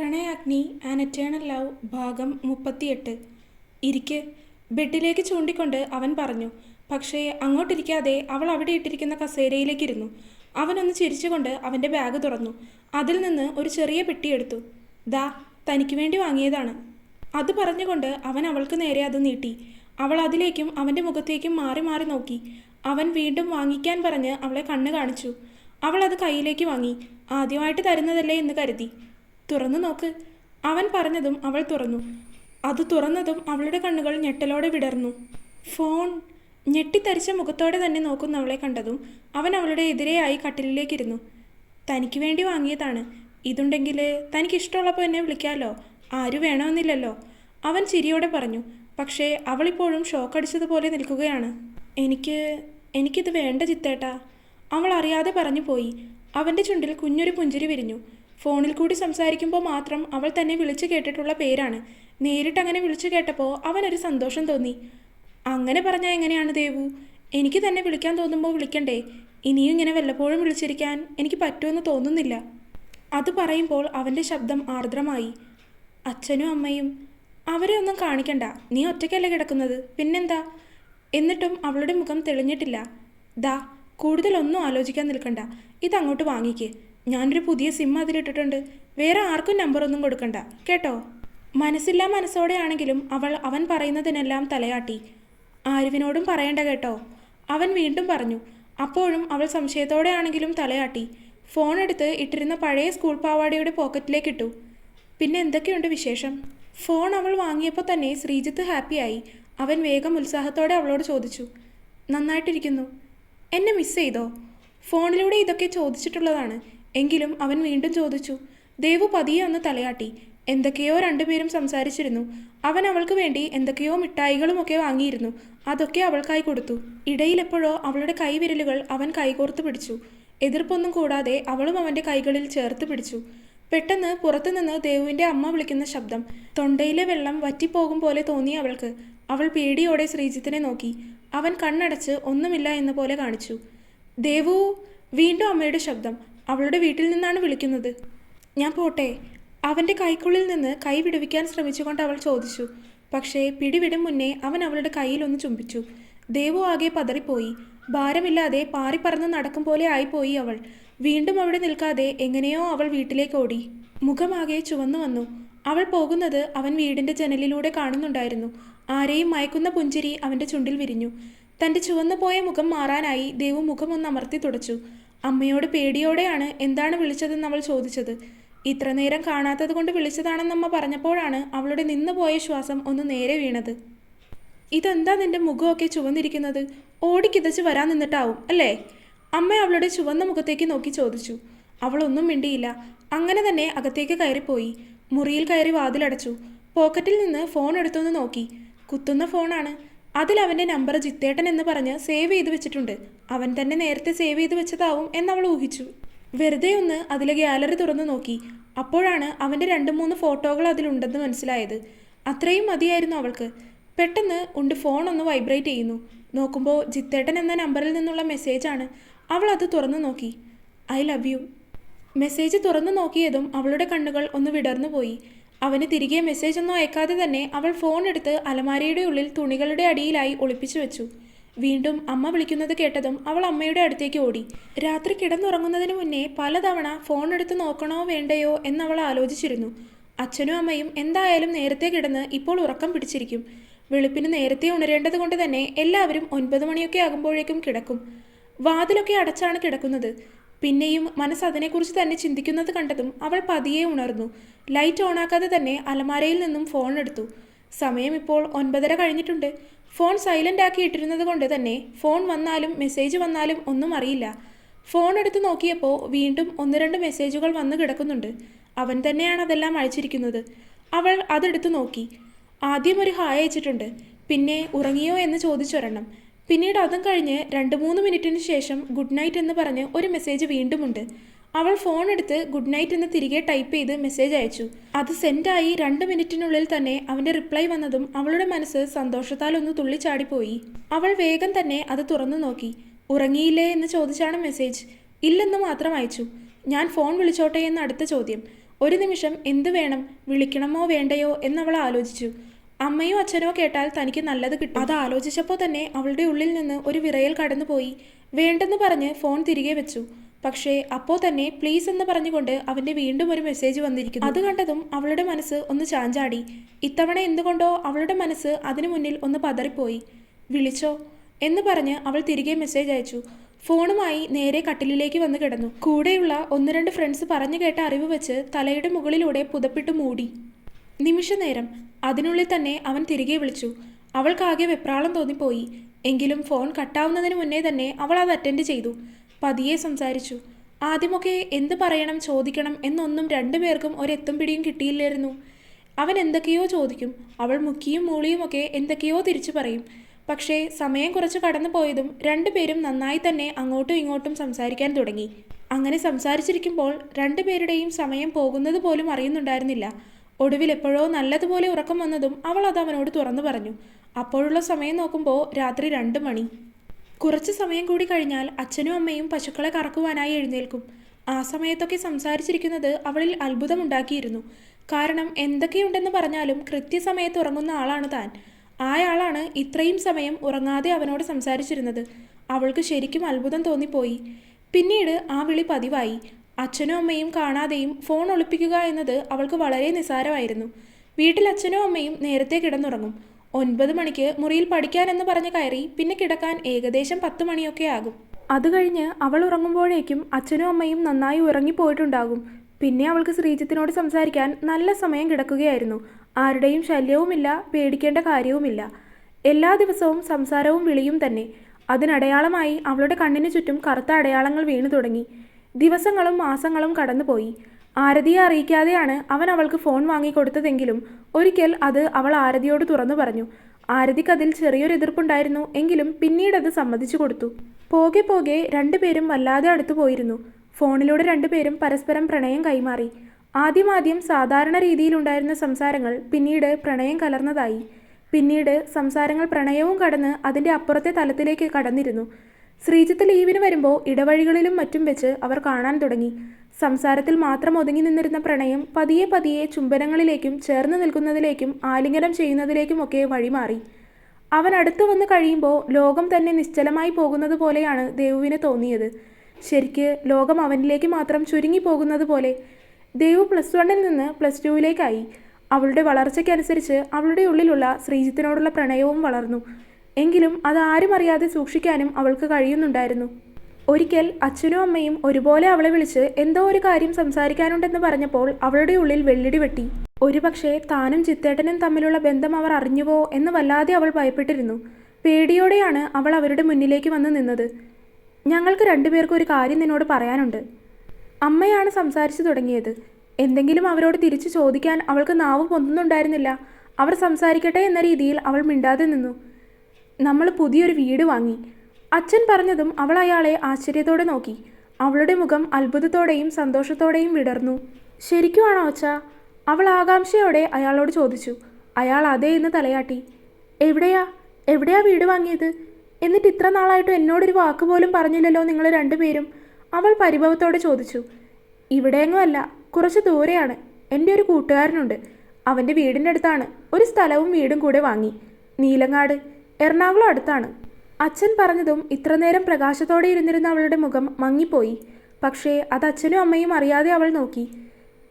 Pranayagni an eternal love ഭാഗം മുപ്പത്തിയെട്ട്. ഇരിക്ക്. ബെഡിലേക്ക് ചൂണ്ടിക്കൊണ്ട് അവൻ പറഞ്ഞു പക്ഷേ അങ്ങോട്ടിരിക്കാതെ അവൾ അവിടെ ഇട്ടിരിക്കുന്ന കസേരയിലേക്കിരുന്നു. അവനൊന്ന് ചിരിച്ചുകൊണ്ട് അവന്റെ ബാഗ് തുറന്നു. അതിൽ നിന്ന് ഒരു ചെറിയ പെട്ടി എടുത്തു. ദാ തനിക്ക് വേണ്ടി വാങ്ങിയതാണ്. അത് പറഞ്ഞുകൊണ്ട് അവൻ അവൾക്ക് നേരെ അത് നീട്ടി. അവൾ അതിലേക്കും അവന്റെ മുഖത്തേക്കും മാറി മാറി നോക്കി. അവൻ വീണ്ടും വാങ്ങിക്കാൻ പറഞ്ഞ് അവളെ കണ്ണ് കാണിച്ചു. അവൾ അത് കയ്യിലേക്ക് വാങ്ങി. ആദ്യമായിട്ട് തരുന്നതല്ലേ എന്ന് കരുതി. തുറന്നു നോക്ക്. അവൻ പറഞ്ഞതും അവൾ തുറന്നു. അത് തുറന്നതും അവളുടെ കണ്ണുകൾ ഞെട്ടലോടെ വിടർന്നു. ഫോൺ. ഞെട്ടിത്തരിച്ച മുഖത്തോടെ തന്നെ നോക്കുന്നവളെ കണ്ടതും അവൻ അവളുടെ എതിരെയായി കട്ടിലിലേക്കിരുന്നു. തനിക്ക് വേണ്ടി വാങ്ങിയതാണ്. ഇതുണ്ടെങ്കിൽ തനിക്ക് ഇഷ്ടമുള്ളപ്പോൾ എന്നെ വിളിക്കാമല്ലോ ആര് വേണമെന്നില്ലല്ലോ? അവൻ ചിരിയോടെ പറഞ്ഞു. പക്ഷേ അവളിപ്പോഴും ഷോക്കടിച്ചതുപോലെ നിൽക്കുകയാണ്. എനിക്ക് എനിക്കിത് വേണ്ട ചിത്തേട്ടാ. അവൾ അറിയാതെ പറഞ്ഞു പോയി അവന്റെ ചുണ്ടിൽ കുഞ്ഞൊരു പുഞ്ചിരി വിരിഞ്ഞു. ഫോണിൽ കൂടി സംസാരിക്കുമ്പോൾ മാത്രം അവൾ തന്നെ വിളിച്ചു കേട്ടിട്ടുള്ള പേരാണ്. നേരിട്ട് അങ്ങനെ വിളിച്ചു കേട്ടപ്പോൾ അവനൊരു സന്തോഷം തോന്നി. അങ്ങനെ പറഞ്ഞാൽ എങ്ങനെയാണ് ദേവു? എനിക്ക് തന്നെ വിളിക്കാൻ തോന്നുമ്പോൾ വിളിക്കണ്ടേ? ഇനിയും ഇങ്ങനെ വല്ലപ്പോഴും വിളിച്ചിരിക്കാൻ എനിക്ക് പറ്റുമെന്ന് തോന്നുന്നില്ല. അത് പറയുമ്പോൾ അവന്റെ ശബ്ദം ആർദ്രമായി. അച്ഛനും അമ്മയും അവരെ ഒന്നും കാണിക്കണ്ട. നീ ഒറ്റയ്ക്കല്ലേ കിടക്കുന്നത്? പിന്നെന്താ? എന്നിട്ടും അവളുടെ മുഖം തെളിഞ്ഞിട്ടില്ല. ദാ കൂടുതലൊന്നും ആലോചിക്കാൻ നിൽക്കണ്ട. ഇതങ്ങോട്ട് വാങ്ങിക്ക്. ഞാനൊരു പുതിയ സിം അതിലിട്ടിട്ടുണ്ട്. വേറെ ആർക്കും നമ്പറൊന്നും കൊടുക്കണ്ട. കേട്ടോ? മനസ്സില്ലാ മനസ്സോടെയാണെങ്കിലും അവൾ അവൻ പറയുന്നതിനെല്ലാം തലയാട്ടി. ആരുവിനോടും പറയണ്ട കേട്ടോ? അവൻ വീണ്ടും പറഞ്ഞു. അപ്പോഴും അവൾ സംശയത്തോടെയാണെങ്കിലും തലയാട്ടി. ഫോൺ എടുത്ത് ഇട്ടിരുന്ന പഴയ സ്കൂൾ പാവാടയുടെ പോക്കറ്റിലേക്ക് ഇട്ടു പിന്നെ എന്തൊക്കെയുണ്ട് വിശേഷം? ഫോൺ അവൾ വാങ്ങിയപ്പോൾ തന്നെ ശ്രീജിത്ത് ഹാപ്പിയായി അവൻ വേഗം ഉത്സാഹത്തോടെ അവളോട് ചോദിച്ചു. നന്നായിട്ടിരിക്കുന്നു. എന്നെ മിസ് ചെയ്തോ? ഫോണിലൂടെ ഇതൊക്കെ ചോദിച്ചിട്ടുള്ളതാണ്. എങ്കിലും അവൻ വീണ്ടും ചോദിച്ചു ദേവു പതിയെ ഒന്ന് തലയാട്ടി. എന്തൊക്കെയോ രണ്ടുപേരും സംസാരിച്ചിരുന്നു. അവൻ അവൾക്ക് വേണ്ടി എന്തൊക്കെയോ മിഠായികളുമൊക്കെ വാങ്ങിയിരുന്നു. അതൊക്കെ അവൾക്കായി കൊടുത്തു. ഇടയിലെപ്പോഴോ അവളുടെ കൈവിരലുകൾ അവൻ കൈകോർത്ത് പിടിച്ചു. എതിർപ്പൊന്നും കൂടാതെ അവളും അവന്റെ കൈകളിൽ ചേർത്ത് പിടിച്ചു. പെട്ടെന്ന് പുറത്തുനിന്ന് ദേവുവിന്റെ അമ്മ വിളിക്കുന്ന ശബ്ദം തൊണ്ടയിലെ വെള്ളം വറ്റിപ്പോകും പോലെ തോന്നി അവൾക്ക്. അവൾ പേടിയോടെ ശ്രീജിത്തിനെ നോക്കി. അവൻ കണ്ണടച്ച് ഒന്നുമില്ല എന്ന പോലെ കാണിച്ചു. ദേവു വീണ്ടും അമ്മയുടെ ശബ്ദം അവളുടെ വീട്ടിൽ നിന്നാണ് വിളിക്കുന്നത്. ഞാൻ പോട്ടെ. അവന്റെ കൈക്കുള്ളിൽ നിന്ന് കൈ വിടുവിക്കാൻ ശ്രമിച്ചുകൊണ്ട് അവൾ ചോദിച്ചു. പക്ഷേ പിടിവിടും മുന്നേ അവൻ അവളുടെ കയ്യിലൊന്ന് ചുംബിച്ചു. ദേവു ആകെ പതറിപ്പോയി. ഭാരമില്ലാതെ പാറിപ്പറന്ന് നടക്കും പോലെ ആയിപ്പോയി അവൾ. വീണ്ടും അവിടെ നിൽക്കാതെ എങ്ങനെയോ അവൾ വീട്ടിലേക്ക് ഓടി. മുഖമാകെ ചുവന്നു വന്നു. അവൾ പോകുന്നത് അവൻ വീടിന്റെ ജനലിലൂടെ കാണുന്നുണ്ടായിരുന്നു. ആരെയും മയക്കുന്ന പുഞ്ചിരി അവന്റെ ചുണ്ടിൽ വിരിഞ്ഞു. തന്റെ ചുവന്നു പോയ മുഖം മാറാനായി ദേവു മുഖം ഒന്ന് അമർത്തി തുടച്ചു. അമ്മയോട് പേടിയോടെയാണ് എന്താണ് വിളിച്ചതെന്ന് അവൾ ചോദിച്ചത്. ഇത്ര നേരം കാണാത്തത് കൊണ്ട് വിളിച്ചതാണെന്ന് അമ്മ പറഞ്ഞപ്പോഴാണ് അവളുടെ നിന്നുപോയ ശ്വാസം ഒന്ന് നേരെ വീണത്. ഇതെന്താ നിന്റെ മുഖമൊക്കെ ചുവന്നിരിക്കുന്നത്? ഓടിക്കിതച്ച് വരാൻ നിന്നിട്ടാവും അല്ലേ? അമ്മ അവളുടെ ചുവന്ന മുഖത്തേക്ക് നോക്കി ചോദിച്ചു. അവളൊന്നും മിണ്ടിയില്ല. അങ്ങനെ തന്നെ അകത്തേക്ക് കയറിപ്പോയി. മുറിയിൽ കയറി വാതിലടച്ചു. പോക്കറ്റിൽ നിന്ന് ഫോൺ എടുത്തൊന്ന് നോക്കി. കുത്തുന്ന ഫോണാണ്. അതിൽ അവന്റെ നമ്പർ ജിത്തേട്ടൻ എന്ന് പറഞ്ഞ് സേവ് ചെയ്ത് വെച്ചിട്ടുണ്ട്. അവൻ തന്നെ നേരത്തെ സേവ് ചെയ്ത് വെച്ചതാവും എന്നവൾ ഊഹിച്ചു. വെറുതെ ഒന്ന് അതിലെ ഗ്യാലറി തുറന്നു നോക്കി. അപ്പോഴാണ് അവന്റെ രണ്ട് മൂന്ന് ഫോട്ടോകൾ അതിലുണ്ടെന്ന് മനസ്സിലായത്. അത്രയും മതിയായിരുന്നു അവൾക്ക്. പെട്ടെന്ന് ഉണ്ട് ഫോൺ ഒന്ന് വൈബ്രേറ്റ് ചെയ്യുന്നു. നോക്കുമ്പോൾ ജിത്തേട്ടൻ എന്ന നമ്പറിൽ നിന്നുള്ള മെസ്സേജാണ് അവൾ അത് തുറന്നു നോക്കി. I love you. മെസ്സേജ് തുറന്നു നോക്കിയതും അവളുടെ കണ്ണുകൾ ഒന്ന് വിടർന്നു പോയി. അവന് തിരികെ മെസ്സേജ് ഒന്നും അയക്കാതെ തന്നെ അവൾ ഫോൺ എടുത്ത് അലമാരയുടെ ഉള്ളിൽ തുണികളുടെ അടിയിലായി ഒളിപ്പിച്ചു വെച്ചു. വീണ്ടും അമ്മ വിളിക്കുന്നത് കേട്ടതും അവൾ അമ്മയുടെ അടുത്തേക്ക് ഓടി. രാത്രി കിടന്നുറങ്ങുന്നതിന് മുന്നേ പലതവണ ഫോൺ എടുത്ത് നോക്കണോ വേണ്ടയോ എന്നവൾ ആലോചിച്ചിരുന്നു. അച്ഛനും അമ്മയും എന്തായാലും നേരത്തെ കിടന്ന് ഇപ്പോൾ ഉറക്കം പിടിച്ചിരിക്കും. വെളുപ്പിന് നേരത്തെ ഉണരേണ്ടത് കൊണ്ട് തന്നെ എല്ലാവരും ഒൻപത് മണിയൊക്കെ ആകുമ്പോഴേക്കും കിടക്കും. വാതിലൊക്കെ അടച്ചാണ് കിടക്കുന്നത്. പിന്നെയും മനസ്സ് അതിനെക്കുറിച്ച് തന്നെ ചിന്തിക്കുന്നത് കണ്ടതും അവൾ പതിയെ ഉണർന്നു. ലൈറ്റ് ഓണാക്കാതെ തന്നെ അലമാരയിൽ നിന്നും ഫോൺ എടുത്തു. സമയം ഇപ്പോൾ ഒൻപതര കഴിഞ്ഞിട്ടുണ്ട്. ഫോൺ സൈലന്റ് ആക്കി ഇട്ടിരുന്നത് കൊണ്ട് തന്നെ ഫോൺ വന്നാലും മെസ്സേജ് വന്നാലും ഒന്നും അറിയില്ല. ഫോൺ എടുത്ത് നോക്കിയപ്പോൾ വീണ്ടും ഒന്ന് രണ്ട് മെസ്സേജുകൾ വന്നു കിടക്കുന്നുണ്ട്. അവൻ തന്നെയാണ് അതെല്ലാം അയച്ചിരിക്കുന്നത്. അവൾ അതെടുത്ത് നോക്കി. ആദ്യം ഒരു ഹായ് അയച്ചിട്ടുണ്ട്. പിന്നെ ഉറങ്ങിയോ എന്ന് ചോദിച്ചൊരെണ്ണം. പിന്നീട് അതും കഴിഞ്ഞ് രണ്ട് മൂന്ന് മിനിറ്റിന് ശേഷം ഗുഡ് നൈറ്റ് എന്ന് പറഞ്ഞ് ഒരു മെസ്സേജ് വീണ്ടുമുണ്ട്. അവൾ ഫോൺ എടുത്ത് ഗുഡ് നൈറ്റ് എന്ന് തിരികെ ടൈപ്പ് ചെയ്ത് മെസ്സേജ് അയച്ചു. അത് സെൻഡായി രണ്ട് മിനിറ്റിനുള്ളിൽ തന്നെ അവന്റെ റിപ്ലൈ വന്നതും അവളുടെ മനസ്സ് സന്തോഷത്താൽ ഒന്ന് തുള്ളിച്ചാടിപ്പോയി. അവൾ വേഗം തന്നെ അത് തുറന്നു നോക്കി. ഉറങ്ങിയില്ലേ? എന്ന് ചോദിച്ചാണ് മെസ്സേജ്. ഇല്ലെന്ന് മാത്രം അയച്ചു. ഞാൻ ഫോൺ വിളിച്ചോട്ടെ എന്ന് അടുത്ത ചോദ്യം. ഒരു നിമിഷം എന്തു വേണം? വിളിക്കണമോ വേണ്ടയോ? എന്നവൾ ആലോചിച്ചു. അമ്മയോ അച്ഛനോ കേട്ടാൽ തനിക്ക് നല്ലത് കിട്ടും. അത് ആലോചിച്ചപ്പോൾ തന്നെ അവളുടെ ഉള്ളിൽ നിന്ന് ഒരു വിറയൽ കടന്നുപോയി. വേണ്ടെന്ന് പറഞ്ഞ് ഫോൺ തിരികെ വെച്ചു. പക്ഷേ അപ്പോൾ തന്നെ പ്ലീസ് എന്ന് പറഞ്ഞുകൊണ്ട് അവന്റെ വീണ്ടും ഒരു മെസ്സേജ് വന്നിരിക്കുന്നു. അത് കണ്ടതും അവളുടെ മനസ്സ് ഒന്ന് ചാഞ്ചാടി. ഇത്തവണ എന്തുകൊണ്ടോ അവളുടെ മനസ്സ് അതിനു മുന്നിൽ ഒന്ന് പതറിപ്പോയി. വിളിച്ചോ? എന്ന് പറഞ്ഞ് അവൾ തിരികെ മെസ്സേജ് അയച്ചു. ഫോണുമായി നേരെ കട്ടിലിലേക്ക് വന്ന് കിടന്നു. കൂടെയുള്ള ഒന്ന് രണ്ട് ഫ്രണ്ട്സ് പറഞ്ഞു കേട്ട അറിവ് വെച്ച് തലയുടെ മുകളിലൂടെ പുതപ്പിട്ട് മൂടി. നിമിഷനേരം അതിനുള്ളിൽ തന്നെ അവൻ തിരികെ വിളിച്ചു. അവൾക്കാകെ വെപ്രാളം തോന്നിപ്പോയി. എങ്കിലും ഫോൺ കട്ടാവുന്നതിന് മുന്നേ തന്നെ അവൾ അത് അറ്റൻഡ് ചെയ്തു. പതിയെ സംസാരിച്ചു. ആദ്യമൊക്കെ എന്ത് പറയണം ചോദിക്കണം എന്നൊന്നും രണ്ടുപേർക്കും ഒരെത്തും പിടിയും കിട്ടിയില്ലായിരുന്നു. അവൻ എന്തൊക്കെയോ ചോദിക്കും. അവൾ മുക്കിയും മൂളിയുമൊക്കെ എന്തൊക്കെയോ തിരിച്ചു പറയും. പക്ഷേ സമയം കുറച്ച് കടന്നു പോയതും രണ്ടുപേരും നന്നായി തന്നെ അങ്ങോട്ടും ഇങ്ങോട്ടും സംസാരിക്കാൻ തുടങ്ങി. അങ്ങനെ സംസാരിച്ചിരിക്കുമ്പോൾ രണ്ടുപേരുടെയും സമയം പോകുന്നത് പോലും അറിയുന്നുണ്ടായിരുന്നില്ല. ഒടുവിൽ എപ്പോഴോ നല്ലതുപോലെ ഉറക്കം വന്നതും അവൾ അത് അവനോട് തുറന്നു പറഞ്ഞു. അപ്പോഴുള്ള സമയം നോക്കുമ്പോൾ രാത്രി രണ്ട് മണി. കുറച്ച് സമയം കൂടി കഴിഞ്ഞാൽ അച്ഛനും അമ്മയും പശുക്കളെ കറക്കുവാനായി എഴുന്നേൽക്കും. ആ സമയത്തൊക്കെ സംസാരിച്ചിരിക്കുന്നത് അവളിൽ അത്ഭുതമുണ്ടാക്കിയിരുന്നു. കാരണം എന്തൊക്കെയുണ്ടെന്ന് പറഞ്ഞാലും കൃത്യസമയത്ത് ഉറങ്ങുന്ന ആളാണ് താൻ. ആയാളാണ് ഇത്രയും സമയം ഉറങ്ങാതെ അവനോട് സംസാരിച്ചിരുന്നത്. അവൾക്ക് ശരിക്കും അത്ഭുതം തോന്നിപ്പോയി. പിന്നീട് ആ വിളി പതിവായി. അച്ഛനും അമ്മയും കാണാതെയും ഫോൺ ഒളിപ്പിക്കുക എന്നത് അവൾക്ക് വളരെ നിസാരമായിരുന്നു വീട്ടിൽ അച്ഛനും അമ്മയും നേരത്തെ കിടന്നുറങ്ങും. ഒൻപത് മണിക്ക് മുറിയിൽ പഠിക്കാനെന്ന് പറഞ്ഞ് കയറി പിന്നെ കിടക്കാൻ ഏകദേശം പത്ത് മണിയൊക്കെ ആകും. അത് കഴിഞ്ഞ് അവൾ ഉറങ്ങുമ്പോഴേക്കും അച്ഛനും അമ്മയും നന്നായി ഉറങ്ങിപ്പോയിട്ടുണ്ടാകും. പിന്നെ അവൾക്ക് ശ്രീജിത്തിനോട് സംസാരിക്കാൻ നല്ല സമയം കിടക്കുകയായിരുന്നു. ആരുടെയും ശല്യവുമില്ല പേടിക്കേണ്ട കാര്യവുമില്ല. എല്ലാ ദിവസവും സംസാരവും വിളിയും തന്നെ. അതിനടയാളമായി അവളുടെ കണ്ണിന് ചുറ്റും കറുത്ത അടയാളങ്ങൾ വീണു തുടങ്ങി. ദിവസങ്ങളും മാസങ്ങളും കടന്നുപോയി. ആരതിയെ അറിയിക്കാതെയാണ് അവൻ അവൾക്ക് ഫോൺ വാങ്ങിക്കൊടുത്തതെങ്കിലും ഒരിക്കൽ അത് അവൾ ആരതിയോട് തുറന്നു പറഞ്ഞു. ആരതിക്ക് അതിൽ ചെറിയൊരു എതിർപ്പുണ്ടായിരുന്നു എങ്കിലും പിന്നീട് അത് സമ്മതിച്ചു കൊടുത്തു. പോകെ പോകെ രണ്ടുപേരും വല്ലാതെ അടുത്തു പോയിരുന്നു. ഫോണിലൂടെ രണ്ടുപേരും പരസ്പരം പ്രണയം കൈമാറി. ആദ്യമാദ്യം സാധാരണ രീതിയിലുണ്ടായിരുന്ന സംസാരങ്ങൾ പിന്നീട് പ്രണയം കലർന്നതായി. പിന്നീട് സംസാരങ്ങൾ പ്രണയവും കടന്ന് അതിന്റെ അപ്പുറത്തെ തലത്തിലേക്ക് കടന്നിരുന്നു. ശ്രീജിത്ത് ലീവിന് വരുമ്പോൾ ഇടവഴികളിലും മറ്റും വെച്ച് അവർ കാണാൻ തുടങ്ങി. സംസാരത്തിൽ മാത്രം ഒതുങ്ങി നിന്നിരുന്ന പ്രണയം പതിയെ പതിയെ ചുംബനങ്ങളിലേക്കും ചേർന്ന് നിൽക്കുന്നതിലേക്കും ആലിംഗനം ചെയ്യുന്നതിലേക്കുമൊക്കെ വഴിമാറി. അവൻ അടുത്തു വന്ന് കഴിയുമ്പോൾ ലോകം തന്നെ നിശ്ചലമായി പോകുന്നത് പോലെയാണ് ദേവുവിന് തോന്നിയത്. ശരിക്ക് ലോകം അവനിലേക്ക് മാത്രം ചുരുങ്ങി പോകുന്നത് പോലെ ദേവു പ്ലസ് വണ്ണിൽ നിന്ന് പ്ലസ് ടുവിലേക്കായി. അവളുടെ വളർച്ചയ്ക്കനുസരിച്ച് അവളുടെ ഉള്ളിലുള്ള ശ്രീജിത്തിനോടുള്ള പ്രണയവും വളർന്നു. എങ്കിലും അത് ആരും അറിയാതെ സൂക്ഷിക്കാനും അവൾക്ക് കഴിയുന്നുണ്ടായിരുന്നു. ഒരിക്കൽ അച്ഛനും അമ്മയും ഒരുപോലെ അവളെ വിളിച്ച് എന്തോ ഒരു കാര്യം സംസാരിക്കാനുണ്ടെന്ന് പറഞ്ഞപ്പോൾ അവളുടെ ഉള്ളിൽ വെള്ളിടി വെട്ടി. ഒരുപക്ഷെ താനും ചിത്തേട്ടനും തമ്മിലുള്ള ബന്ധം അവർ അറിഞ്ഞുവോ എന്ന് വല്ലാതെ അവൾ ഭയപ്പെട്ടിരുന്നു. പേടിയോടെയാണ് അവൾ അവരുടെ മുന്നിലേക്ക് വന്ന് നിന്നത്. ഞങ്ങൾക്ക് രണ്ടുപേർക്കും ഒരു കാര്യം നിന്നോട് പറയാനുണ്ട്. അമ്മയാണ് സംസാരിച്ചു തുടങ്ങിയത്. എന്തെങ്കിലും അവരോട് തിരിച്ചു ചോദിക്കാൻ അവൾക്ക് നാവ് പൊന്തുന്നുണ്ടായിരുന്നില്ല. അവർ സംസാരിക്കട്ടെ എന്ന രീതിയിൽ അവൾ മിണ്ടാതെ നിന്നു. നമ്മൾ പുതിയൊരു വീട് വാങ്ങി. അച്ഛൻ പറഞ്ഞതും അവൾ അയാളെ ആശ്ചര്യത്തോടെ നോക്കി. അവളുടെ മുഖം അത്ഭുതത്തോടെയും സന്തോഷത്തോടെയും വിടർന്നു. ശരിക്കുമാണോ അച്ഛ? അവൾ ആകാംക്ഷയോടെ അയാളോട് ചോദിച്ചു. അയാൾ അതേ എന്ന് തലയാട്ടി. എവിടെയാ? എവിടെയാ വീട് വാങ്ങിയത്? എന്നിട്ട് ഇത്ര നാളായിട്ടും എന്നോടൊരു വാക്ക് പോലും പറഞ്ഞില്ലല്ലോ നിങ്ങൾ രണ്ടുപേരും. അവൾ പരിഭവത്തോടെ ചോദിച്ചു. ഇവിടെയെങ്ങും അല്ല. കുറച്ച് ദൂരെയാണ്. എന്റെ ഒരു കൂട്ടുകാരനുണ്ട്. അവന്റെ വീടിന്റെ അടുത്താണ്. ഒരു സ്ഥലവും വീടും കൂടെ വാങ്ങി. നീലങ്ങാട്. എറണാകുളം അടുത്താണ്. അച്ഛൻ പറഞ്ഞതും ഇത്രനേരം പ്രകാശത്തോടെ ഇരുന്നിരുന്ന അവളുടെ മുഖം മങ്ങിപ്പോയി. പക്ഷേ അത് അച്ഛനും അമ്മയും അറിയാതെ അവൾ നോക്കി.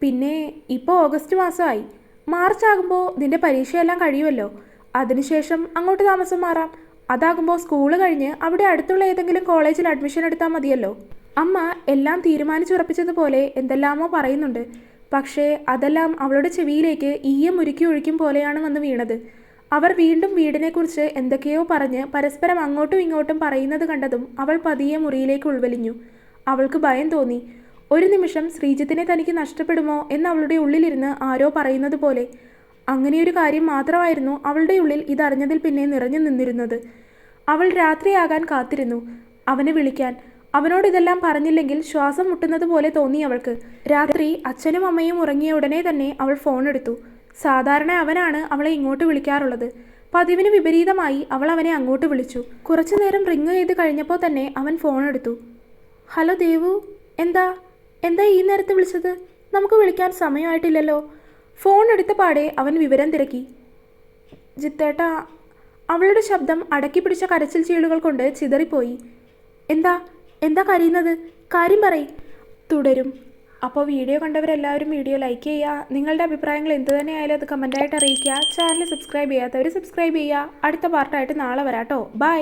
പിന്നെ ഇപ്പോൾ ഓഗസ്റ്റ് മാസമായി. മാർച്ച് ആകുമ്പോൾ നിന്റെ പരീക്ഷയെല്ലാം കഴിയുമല്ലോ. അതിനുശേഷം അങ്ങോട്ട് താമസം മാറാം. അതാകുമ്പോൾ സ്കൂൾ കഴിഞ്ഞ് അവിടെ അടുത്തുള്ള ഏതെങ്കിലും കോളേജിൽ അഡ്മിഷൻ എടുത്താൽ മതിയല്ലോ. അമ്മ എല്ലാം തീരുമാനിച്ചുറപ്പിച്ചതുപോലെ എന്തെല്ലാമോ പറയുന്നുണ്ട്. പക്ഷേ അതെല്ലാം അവളുടെ ചെവിയിലേക്ക് ഈയം ഉരുക്കി ഒഴിക്കും പോലെയാണ് വന്ന് വീണത്. അവർ വീണ്ടും വീടിനെക്കുറിച്ച് എന്തൊക്കെയോ പറഞ്ഞ് പരസ്പരം അങ്ങോട്ടും ഇങ്ങോട്ടും പറയുന്നത് കണ്ടതും അവൾ പതിയെ മുറിയിലേക്ക് ഉൾവലിഞ്ഞു. അവൾക്ക് ഭയം തോന്നി. ഒരു നിമിഷം ശ്രീജിത്തിനെ തനിക്ക് നഷ്ടപ്പെടുമോ എന്ന് അവളുടെ ഉള്ളിലിരുന്ന് ആരോ പറയുന്നത് പോലെ. അങ്ങനെയൊരു കാര്യം മാത്രമായിരുന്നു അവളുടെ ഉള്ളിൽ ഇതറിഞ്ഞതിൽ പിന്നെ നിറഞ്ഞു നിന്നിരുന്നത്. അവൾ രാത്രിയാകാൻ കാത്തിരുന്നു. അവനെ വിളിക്കാൻ. അവനോട് ഇതെല്ലാം പറഞ്ഞില്ലെങ്കിൽ ശ്വാസം മുട്ടുന്നത് പോലെ തോന്നി അവൾക്ക്. രാത്രി അച്ഛനും അമ്മയും ഉറങ്ങിയ ഉടനെ തന്നെ അവൾ ഫോൺ എടുത്തു. സാധാരണ അവനാണ് അവളെ ഇങ്ങോട്ട് വിളിക്കാറുള്ളത്. പതിവിന് വിപരീതമായി അവൾ അവനെ അങ്ങോട്ട് വിളിച്ചു. കുറച്ചു നേരം റിങ് ചെയ്ത് കഴിഞ്ഞപ്പോൾ തന്നെ അവൻ ഫോൺ എടുത്തു. ഹലോ ദേവു എന്താ? എന്താ ഈ നേരത്ത് വിളിച്ചത്? നമുക്ക് വിളിക്കാൻ സമയമായിട്ടില്ലല്ലോ. ഫോൺ എടുത്ത പാടെ അവൻ വിവരം തിരക്കി. ജിത്തേട്ട അവളുടെ ശബ്ദം അടക്കി പിടിച്ച കരച്ചിൽ ചീളുകൾ കൊണ്ട് ചിതറിപ്പോയി. എന്താ? എന്താ കരയുന്നത്? കാര്യം പറയ്. തുടരും. അപ്പോൾ വീഡിയോ കണ്ടവരെല്ലാവരും വീഡിയോ ലൈക്ക് ചെയ്യുക നിങ്ങളുടെ അഭിപ്രായങ്ങൾ എന്ത് തന്നെയായാലും അത് കമന്റായിട്ട് അറിയിക്കുക. ചാനൽ സബ്സ്ക്രൈബ് ചെയ്യാത്തവർ സബ്സ്ക്രൈബ് ചെയ്യുക. അടുത്ത പാർട്ടായിട്ട് നാളെ വരാട്ടോ. ബൈ